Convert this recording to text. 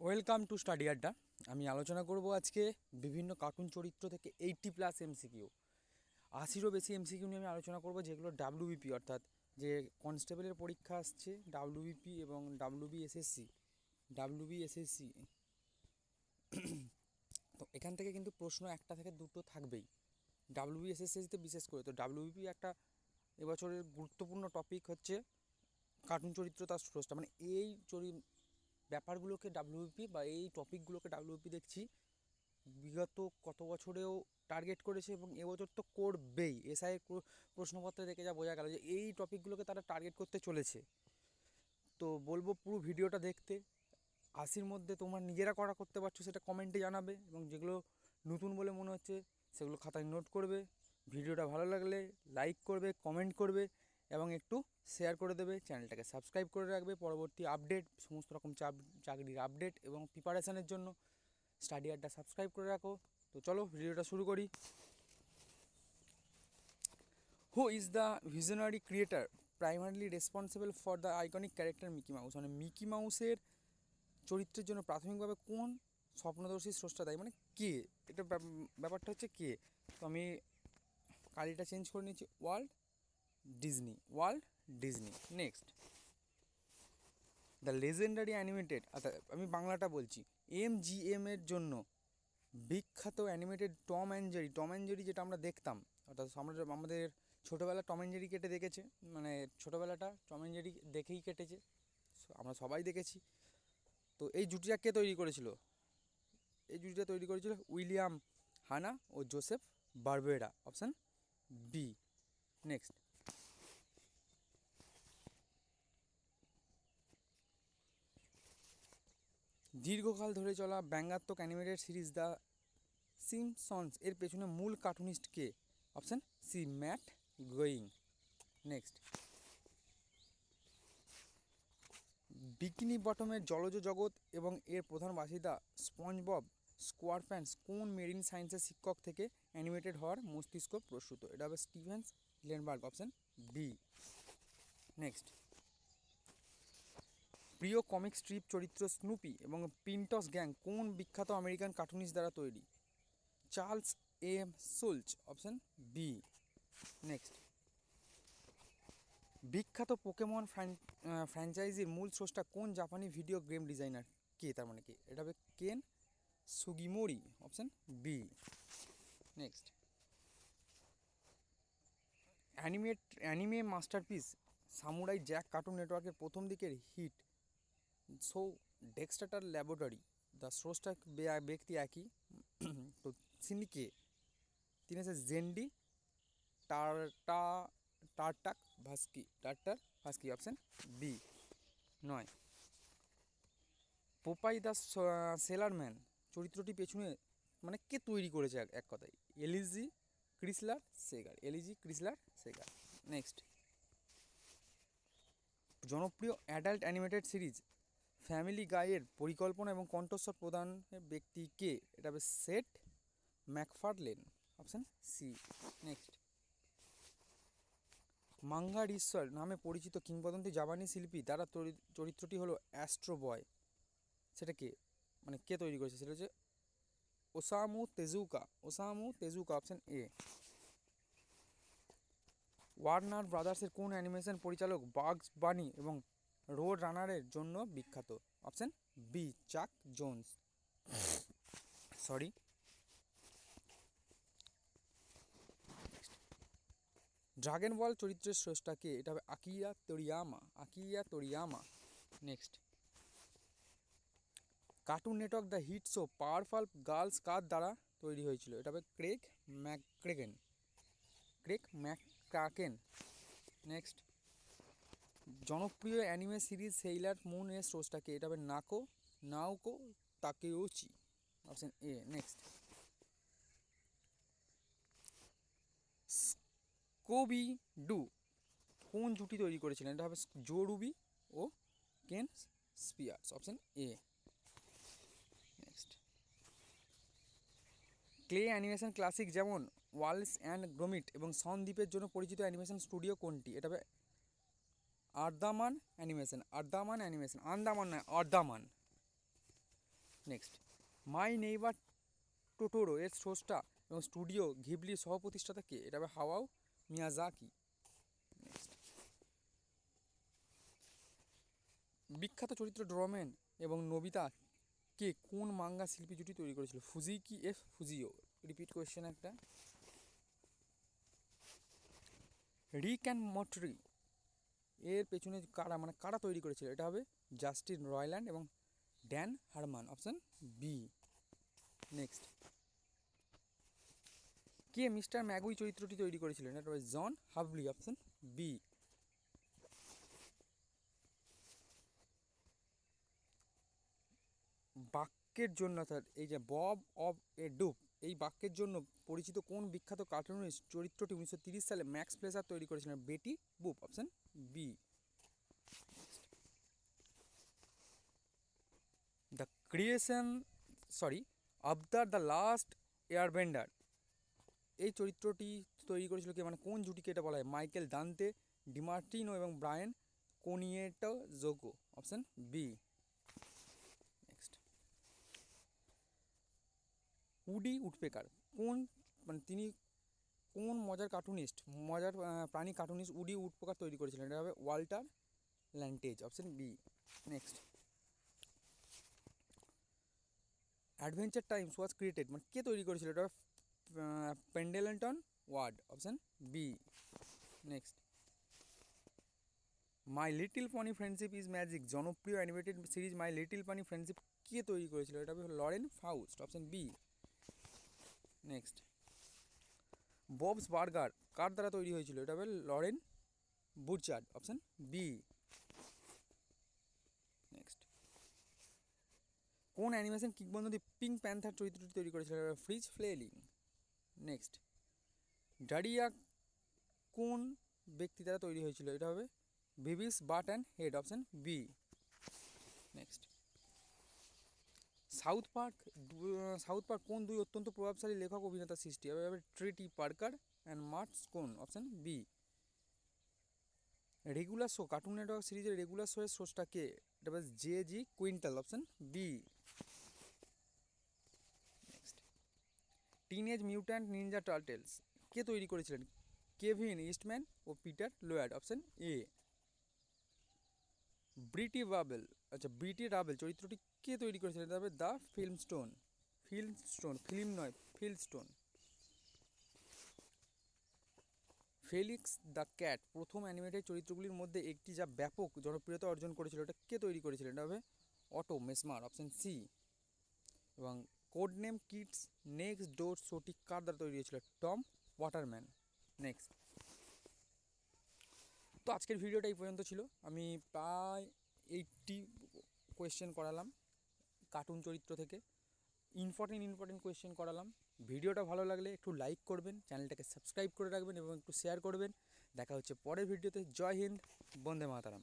Welcome to study আড্ডা। আমি আলোচনা করব আজকে বিভিন্ন কার্টুন চরিত্র থেকে এইটটি প্লাস এমসিকিউ। আশিরও বেশি এমসিকিউ নিয়ে আমি আলোচনা করব, যেগুলো ডাব্লিউবিপি অর্থাৎ যে কনস্টেবলের পরীক্ষা আসছে, ডাব্লিউবিপি এবং ডাব্লিউবি এসএসসি ডাব্লিউবি এসএসসি তো এখান থেকে কিন্তু প্রশ্ন একটা থেকে দুটো থাকবেই। ডাব্লিউবি এসএসসিতে বিশেষ করে, তো ডাব্লিউবিপি একটা এবছরের গুরুত্বপূর্ণ টপিক হচ্ছে কার্টুন চরিত্র তার স্রষ্টা। মানে এই চরি ব্যাপারগুলোকে ডাব্লিউপি বা এই টপিকগুলোকে ডাব্লিউপি দেখছি। বিগত কত বছরেও টার্গেট করেছে এবং এবছর তো করবেই। এসআই প্রশ্নপত্রে দেখে যা বোঝা গেল যে এই টপিকগুলোকে তারা টার্গেট করতে চলেছে। তো বলব পুরো ভিডিওটা দেখতে। আশির মধ্যে তোমরা নিজেরা করা করতে পারছ সেটা কমেন্টে জানাবে এবং যেগুলো নতুন বলে মনে হচ্ছে সেগুলো খাতায় নোট করবে। ভিডিওটা ভালো লাগলে লাইক করবে কমেন্ট করবে। এবং একটু শেয়ার করে দেবে চ্যানেলটাকে সাবস্ক্রাইব করে রাখবে, পরবর্তী আপডেট সমস্ত রকম চাপ, চাকরির আপডেট এবং প্রিপারেশানের জন্য স্টাডি আড্ডা সাবস্ক্রাইব করে রাখো। তো চলো ভিডিওটা শুরু করি। Who is the visionary creator primarily responsible for the iconic character Mickey Mouse মানে মিকি মাউসের চরিত্রের জন্য প্রাথমিকভাবে কোন স্বপ্নদর্শী স্রষ্টা দায়ী? মানে কে? এটা ব্যাপ- ব্যাপারটা হচ্ছে কে? তো আমি কালিটা চেঞ্জ করে নিয়েছি। World Disney World Disney next the legendary animated অর্থাৎ আমি বাংলাটা বলছি। এম জি এম এর জন্য বিখ্যাত animated Tom and Tom and যেটা আমরা দেখতাম, অর্থাৎ আমরা আমাদের ছোটোবেলা টম অ্যান্ড কেটে দেখেছে মানে ছোটোবেলাটা টম অ্যান্ড দেখেই কেটেছে আমরা সবাই দেখেছি। তো এই জুটিটা কে তৈরি করেছিল? এই জুটিটা তৈরি করেছিল উইলিয়াম হানা ও Joseph Barbera, option B next দীর্ঘকাল ধরে চলা ব্যঙ্গাত্মক অ্যানিমেটেড সিরিজ দ্য সিমসন্স এর পেছনে মূল কার্টুনিস্ট কে? Option C Matt Groening next bikini বটমের জলজ জগৎ এবং এর প্রধান বাসিন্দা স্পঞ্জবব স্কোয়ারপ্যান্স কোন মেরিন সায়েন্সের শিক্ষক থেকে অ্যানিমেটেড হওয়ার মস্তিষ্ক প্রস্তুত? এটা হবে Stevens Lenberg option B next প্রিয় কমিক স্ট্রিপ চরিত্র স্নুপি এবং পিন্টস গ্যাং কোন বিখ্যাত আমেরিকান কার্টুনিস্ট দ্বারা তৈরি? Charles M Schulz option B next বিখ্যাত পোকেমন ফ্র্যাঞ্চাইজির মূল স্রষ্টা কোন জাপানি ভিডিও গেম ডিজাইনার কে, তার মানে কে? এটা হবে Ken Sugimori option B next animate anime masterpiece Samurai Jack cartoon নেটওয়ার্কের প্রথম দিকের hit show Dexter's laboratory the স্রষ্টা বে- ব্যক্তি একই। তো তিনি কে? তিনি হচ্ছে জেন্ডি টার্টা Tartakovsky Tartakovsky option B নয়। পোপাই দ্য সেলারম্যান চরিত্রটি পেছনে মানে কে তৈরি করেছে এক কথায়? Elzie Crisler Segar Elzie Crisler Segar next জনপ্রিয় অ্যাডাল্ট অ্যানিমেটেড সিরিজ ফ্যামিলি গাইয়ের পরিকল্পনা এবং কণ্ঠস্বর প্রদানের ব্যক্তি কে? এটা হবে Seth MacFarlane. Option C next Munger ঈশ্বর নামে পরিচিত কিংবদন্তি জাপানি শিল্পী দ্বারা তৈরি- চরিত্রটি হলো অ্যাস্ট্রো বয়। সেটা কে? মানে কে তৈরি করেছে? সেটা হচ্ছে Osamu Tezuka. Osamu Tezuka option A Warner ব্রাদার্সের কোন অ্যানিমেশন পরিচালক বাগস বানি এবং রোড রানারের জন্য বিখ্যাত। Option B, Chuck Jones. Sorry. Dragon Ball চরিত্রের স্রষ্টা কে এটা হবে Akira Toriyama Akira Toriyama. Next. Cartoon network the hit show powerful girls কার দ্বারা তৈরি হয়েছিল? এটা হবে Craig McCracken Craig Mac McCracken next. জনপ্রিয় অ্যানিমে সিরিজ সেইলার মুন এর স্রষ্টাকে, এটা হবে Naoko, Naoko Takeuchi option A, next. Scooby Doo কোন জুটি তৈরি করেছিলেন? এটা হবে Joe Ruby O Ken Spears. Option A. Next. Clay animation classic যেমন ওয়ালস অ্যান্ড গ্রোমিট এবং সনদ্বীপের জন্য পরিচিত অ্যানিমেশন স্টুডিও কোনটি? এটা Aardman animation Aardman animation, Andaman নয়, Aardman. Next my neighbour Totoro এর স্রষ্টা এবং স্টুডিও ঘিবলির সহপ্রতিষ্ঠাতা কে? এটা হবে হাওয়াও মিয়াজাকি। নেক্সট বিখ্যাত চরিত্র ড্রমেন এবং নবিতা কে কোন মাঙ্গা শিল্পী জুটি তৈরি করেছিল? ফুজি কি এফ ফুজিও রিপিট কোয়েশ্চেন একটা। রিক অ্যান্ড মটরি এর পেছনে কারা মানে কারা তৈরি করেছিল, এটা হবে জাস্টিন রয়ল্যান্ড এবং Dan Harmon, option B. Next. কে মিস্টার ম্যাগুই চরিত্রটি তৈরি করেছিলেন এটা হবে জন হাবলি, অপশান বি। বাক্যের জন্য অর্থাৎ এই যে বব, অব, এ ডুপ এই বাক্যের জন্য পরিচিত কোন বিখ্যাত কার্টুনিস্ট চরিত্রটি উনিশশো সালে ম্যাক্স প্লেজার তৈরি করেছিলেন? Betty, Boop, option B the creation sorry Avatar the Last Airbender এই চরিত্রটি তৈরি করেছিল কে? মানে কোন জুটিকে এটা বলা হয়? মাইকেল দান্তে, ডিমার্টিনো এবং Bryan Konietzko Jogo option B next Woody Woodpecker. কোন মানে তিনি কোন মজার কার্টুনিস্ট মজার প্রাণী কার্টুনিস্ট উডি উডপেকার তৈরি করেছিলেন? এটা হবে Walter Lantz option B next Adventure Times was created মানে কে তৈরি করেছিল? এটা Pendleton Ward option B next My Little Pony Friendship is Magic জনপ্রিয় animated series My Little Pony Friendship কে তৈরি করেছিল? এটা হবে Lauren Faust option B next Bob's Burgers কার দ্বারা তৈরি হয়েছিল? এটা হবে Loren Bouchard option B next কোন অ্যানিমেশন কিংবদন্তি পিঙ্ক প্যান্থার চরিত্রটি তৈরি করেছিল? ফ্রিজ ফ্লেলিং নেক্সট ডাডিয়া কোন ব্যক্তি দ্বারা তৈরি হয়েছিল? এটা হবে Beavis butt and head option B next South Park South Park কোন দুই অত্যন্ত প্রভাবশালী লেখক অভিনেতা সৃষ্টি? হবে ট্রিটি পার্কার অ্যান্ড মার্ট কোন? Option B regular show Cartoon Network সিরিজের রেগুলার শো এর সোর্সটা কে? এটা হবে J G Quintel option B Teenage Mutant Ninja Turtles কে তৈরি করেছিলেন? Kevin Eastman O Peter Laird option A Betty Rubble আচ্ছা ব্রিটি রাবেল চরিত্রটি কে তৈরি করেছিলেন? তবে the film stone film stone film নয় film stone Felix the cat, প্রথম অ্যানিমেটেড চরিত্রগুলির মধ্যে একটি যা ব্যাপক জনপ্রিয়তা অর্জন করেছিল, এটা কে তৈরি করেছিলেন? এটা হবে অটো মেসমার, অপশান সি এবং code name Kids Next Door শোটি কার দ্বারা তৈরি হয়েছিল? Tom waterman. নেক্সট তো আজকের ভিডিওটা এই পর্যন্ত ছিল। আমি প্রায় এইটটি কোয়েশ্চেন করালাম কার্টুন চরিত্র থেকে। ইম্পর্টেন্ট ইম্পর্টেন্ট কোয়েশ্চেন করালাম। ভিডিওটা ভালো লাগলে একটু লাইক করবেন চ্যানেলটাকে সাবস্ক্রাইব করে রাখবেন এবং একটু শেয়ার করবেন। দেখা হচ্ছে পরের ভিডিওতে জয় হিন্দ, বন্দে মাতারাম।